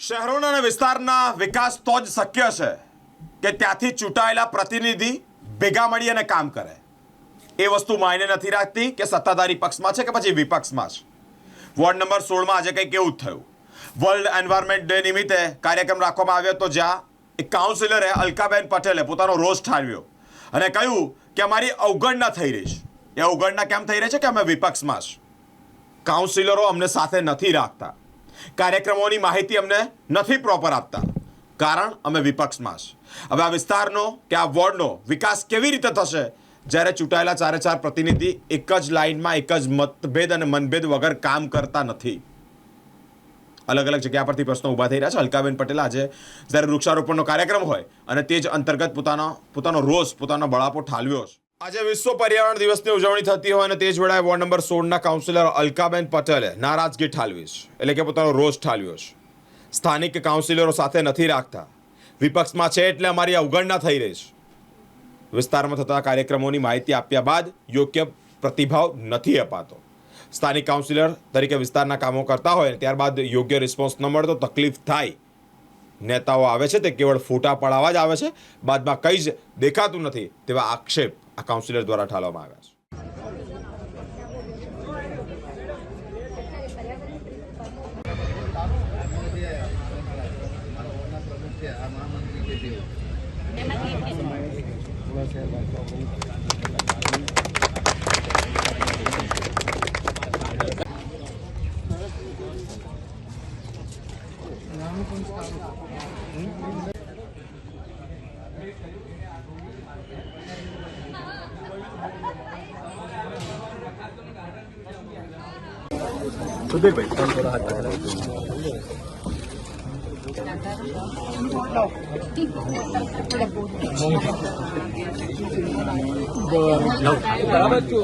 શહેરોના અને વિસ્તારના વિકાસ તો જ શક્ય છે કે ત્યાંથી ચૂંટાયેલા પ્રતિનિધિ ભેગા મળી અને કામ કરે. એ વસ્તુ માયને નથી રાખતી કે સત્તાધારી પક્ષમાં છે કે પછી વિપક્ષમાં છે. વોર્ડ નંબર સોળમાં આજે કંઈક એવું થયું. વર્લ્ડ એન્વાયરમેન્ટ ડે નિમિત્તે કાર્યક્રમ રાખવામાં આવ્યો તો જ્યાં એક કાઉન્સિલરે અલકાબેન પટેલે પોતાનો રોષ ઠાલવ્યો અને કહ્યું કે અમારી અવગણના થઈ રહી છે. એ અવગણના કેમ થઈ રહી છે કે અમે વિપક્ષમાં છે? કાઉન્સિલરો અમને સાથે નથી રાખતા. કાર્યક્રમોની માહિતી અમને નથી પ્રોપર આપતા. કારણ અમે વિપક્ષમાં છે હવે આ વિસ્તારનો કે આ વોર્ડનો વિકાસ કેવી રીતે થશે? જ્યારે ચૂંટાયેલા ચારે ચાર પ્રતિનિધિ એક જ લાઇનમાં એક જ મતભેદ અને મનભેદ વગર કામ કરતા નથી. અલગ અલગ જગ્યા પરથી પ્રશ્નો ઊભા થઈ રહ્યા છે. અલકાબેન પટેલ આજે જ્યારે વૃક્ષારોપણનો કાર્યક્રમ હોય અને તે જ અંતર્ગત પોતાનો પોતાનો રોષ પોતાનો બળાપો ઠાલવ્યો છે. આજે વિશ્વ પર્યાવરણ દિવસની ઉજવણી થતી હોય અને તે જ વેળાએ વોર્ડ નંબર સોળના કાઉન્સિલર અલકાબેન પટેલે નારાજગી ઠાલવી છે. એટલે કે પોતાનો રોષ ઠાલવ્યો છે. સ્થાનિક કાઉન્સિલરો સાથે નથી રાખતા. વિપક્ષમાં છે એટલે અમારી અવગણના થઈ રહી છે. વિસ્તારમાં થતા કાર્યક્રમોની માહિતી આપ્યા બાદ યોગ્ય પ્રતિભાવ નથી અપાતો. સ્થાનિક કાઉન્સિલર તરીકે વિસ્તારના કામો કરતા હોય ત્યારબાદ યોગ્ય રિસ્પોન્સ ન મળે તો તકલીફ થાય. નેતાઓ આવે છે તે કેવળ ફોટા પડાવવા જ આવે છે. બાદમાં કંઈ જ દેખાતું નથી તેવા આક્ષેપ આ કાઉન્સિલર દ્વારા ઠાલવામાં આવ્યા છે.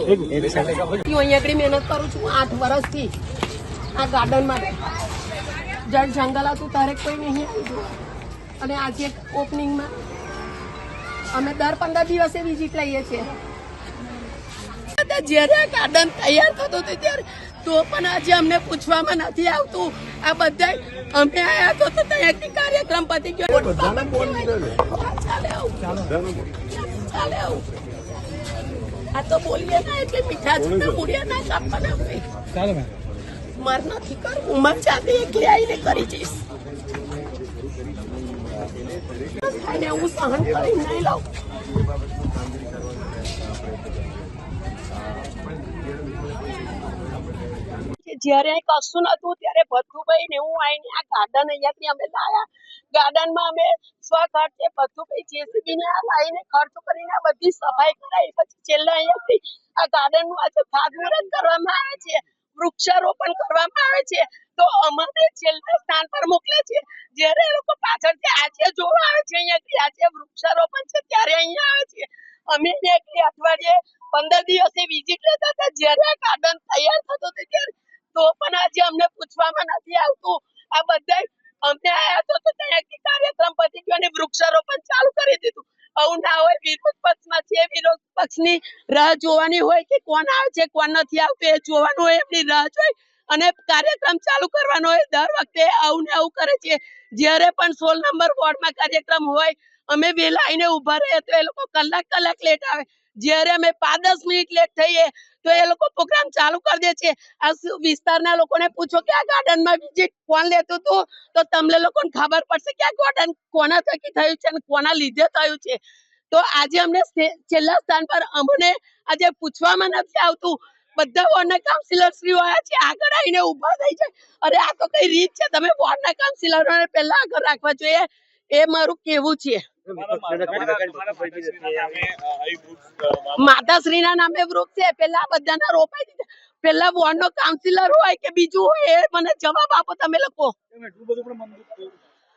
અહીંયા આગળ મહેનત કરું છું આઠ વર્ષથી આ ગાર્ડન માટે જળ જંગલ હતું ત્યારે કોઈ નહીં આવ્યું અને આજે ઓપનિંગમાં અમે દર પંદર દિવસે વિઝિટ લઈએ છીએ. જ્યારે ગાર્ડન તૈયાર થતું હતું ત્યારે તો પણ આજે અમને પૂછવામાં નથી આવતું. આ બધા અમે આયા તો ત્યાંથી કાર્યક્રમ પતી ગયો. ચાલે આવું ચાલે આવું આ તો બોલીએ ના એટલે મીઠા છે મૂળિયા ના કાપવાના હોય ચાલો નથી કરવું માર જાતે એકલી આવીને કરી જઈશ. અને હું સહન કરી નહીં લઉં. જ્યારે કશું નતું ત્યારે ભથ્થુભાઈ ને હું આવીને આ ગાર્ડન અહીંયાથી અમે લાયા. ગાર્ડનમાં અમે સ્વખર્ચે ભથ્થુભાઈ જેસીબી આ લાવીને ખર્ચ કરીને બધી સફાઈ કરાવી. પછી છેલ્લા અહીંયાથી આ ગાર્ડનનું આજે ખાતમુહૂર્ત કરવામાં આવે છે, વૃક્ષારોપણ કરવામાં આવે છે. તો અમારે છેલ્લા સ્થાન પર મોકલે છે. જ્યારે એ લોકો પાછળથી આજે જોવા આવે છે અહીંયાથી આજે વૃક્ષારોપણ છે ત્યારે અહીંયા આવે છે. અમે અઠવાડિયે પંદર દિવસે વિઝિટ લેતા હતા. જ્યારે આ ગાર્ડન તૈયાર થતું હતું ત્યારે તો પણ આજે અમને પૂછવામાં નથી આવતું. આ બધા અમને આયા તો કાર્યક્રમ પતી ગયો અને વૃક્ષારોપણ ચાલુ કરી દીધું. આવું હોય, વિરોધ પક્ષમાં છે, વિરોધ પક્ષની રાહ જોવાની હોય કે કોણ આવે છે, કોણ નથી આવતું, એ જોવાનું હોય, એમની રાહ જોઈ અને કાર્યક્રમ ચાલુ કરવાનો હોય. દર વખતે આવું ને આવું કરે છે. જ્યારે પણ સોળ નંબર વોર્ડમાં કાર્યક્રમ હોય અમે વેલા આવીને ઊભા રહીએ તો એ લોકો કલાક કલાક લેટ આવે. જ્યારે અમે પાંચ દસ મિનિટ લેટ થઈએ તો એ લોકો પ્રોગ્રામ ચાલુ કરી દે છે. આ વિસ્તારના લોકોને પૂછો કે આ ગાર્ડનમાં વિઝિટ કોણ લેતું હતું? તો તમને લોકોને ખબર પડશે કે આ ગાર્ડન કોના થકી થયું છે અને કોના લીધે થયું છે. તો આજે અમને છેલ્લા સ્થાન પર અમને આજે પૂછવામાં નથી આવતું. બધા વોર્ડના કાઉન્સિલર શ્રીઓ આવ્યા છે, આગળ આવીને ઊભા થઈ જાય. અરે આ તો કઈ રીત છે? તમે વોર્ડના કાઉન્સિલરોને પહેલા આગળ રાખવા જોઈએ. એ મારું કેવું છે. માતાશ્રીના નામે વૃક્ષ છે. પેલા બધાના રોપાઈ દીધા. પેલા વોર્ડનો કાઉન્સિલર હોય કે બીજું હોય એ મને જવાબ આપો તમે લોકો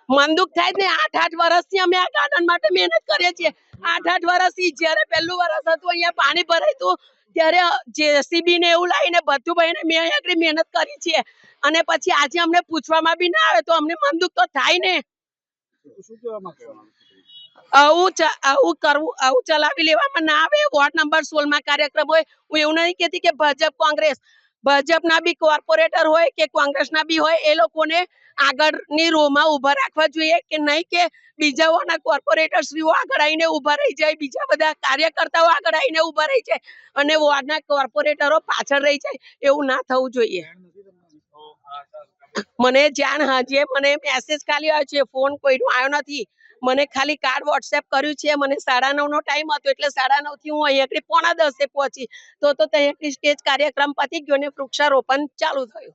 મનદુખ થાય ને આઠ આઠ વર્ષથી અમે આ ગાર્ડન માટે મહેનત કરીએ છીએ. આઠ આઠ વર્ષથી જ્યારે પહેલું વર્ષ હતું અહીંયા પાણી ભરાયું હતું ત્યારે જેસીબી ને એવું લાવીને બધું ને મેં અહીંયા આગળ મહેનત કરી છે. અને પછી આજે અમને પૂછવામાં બી ના આવે તો અમને મનદુખ તો થાય ને. આવું આવું કરવું, આવું ચલાવી લેવામાં ના આવે. વોર્ડ નંબર સોળમાં કાર્યક્રમ હોય, હું એવું નહીં કહેતી કે ભાજપ, કોંગ્રેસ. ભાજપના બી કોર્પોરેટર હોય કે કોંગ્રેસના બી હોય, એ લોકોને આગળની રોમાં ઊભા રાખવા જોઈએ કે નહીં કે બીજાઓના કોર્પોરેટર શ્રીઓ આગળ આવીને ઊભા રહી જાય, બીજા બધા કાર્યકર્તાઓ આગળ આવીને ઊભા રહી જાય અને વોર્ડના કોર્પોરેટરો પાછળ રહી જાય, એવું ના થવું જોઈએ. મને જાણ હાજી મને મેસેજ ખાલી આવ્યો છે ફોન કોઈનો આવ્યો નથી. મને ખાલી કાર્ડ વોટ્સએપ કર્યું છે, મને સાડા નવ નો ટાઈમ હતો એટલે સાડા નવથી હું અહીંયા પોણા દસે પહોંચી. તો તો ત્યાં સ્ટેજ કાર્યક્રમ પતી ગયો ને વૃક્ષારોપણ ચાલુ થયું.